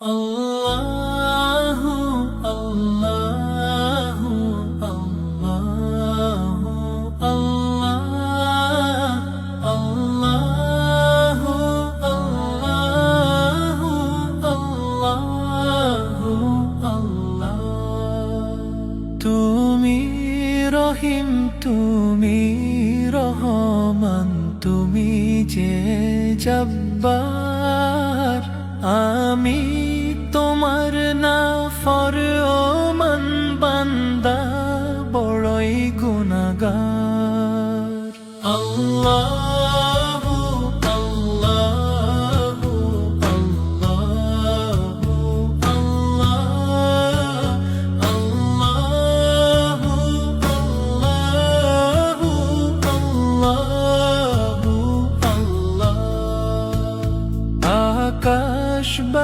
الله الله الله الله الله الله الله الله তুমি রহিম তুমি রহমান তুমি যে জব্বার আমি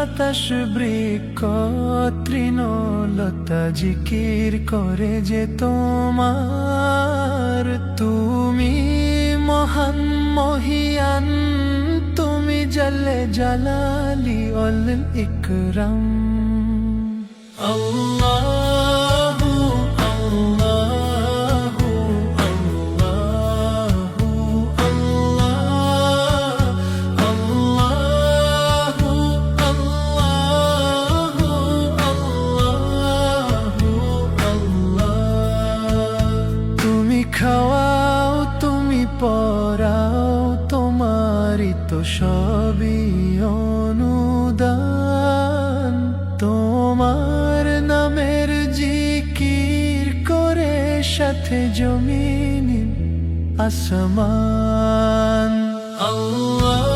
বাতাস বৃক্ষ তৃণলতা জিকির করে যে তোমার। তুমি মহান মহিয়ান, তুমি জলে জালালি অল ইকরাম আল্লাহু। আসমান। আল্লাহু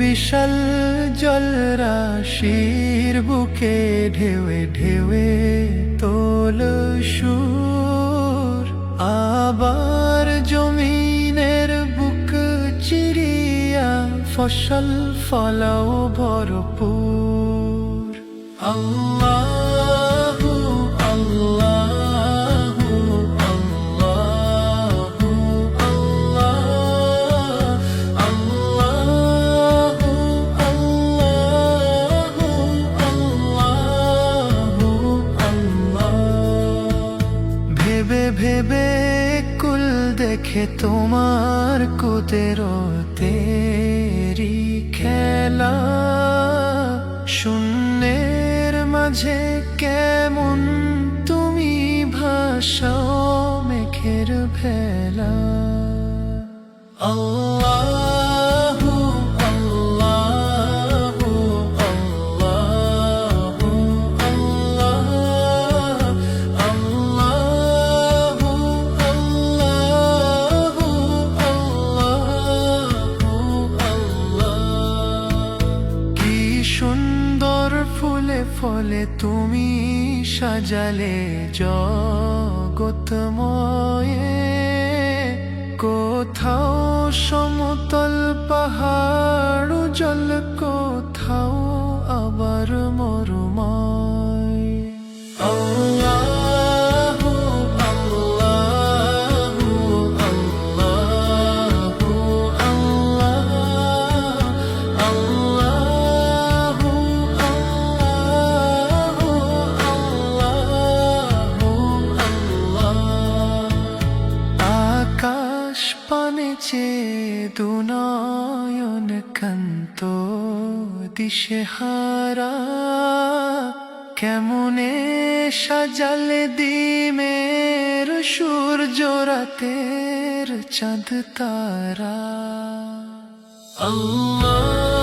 বিশাল জল রাশির বুকে ঢেউে ঢেউে ফসল ফলাও ভরপুর। ভেবে ভেবে কুল দেখে তোমার কুতেরোতে খেলা শূন্যের মাঝে কেমন তুমি ভাষাও মেঘের ভেলা। আল্লাহু ফলে তুমি সাজালে জগতময়ে কোথাও সমতল পাহাড় দুনয়ন কান্ত দিশেহারা। কেমনে সাজালে দিমের সূর্য রাতের চাঁদ তারা। আল্লাহ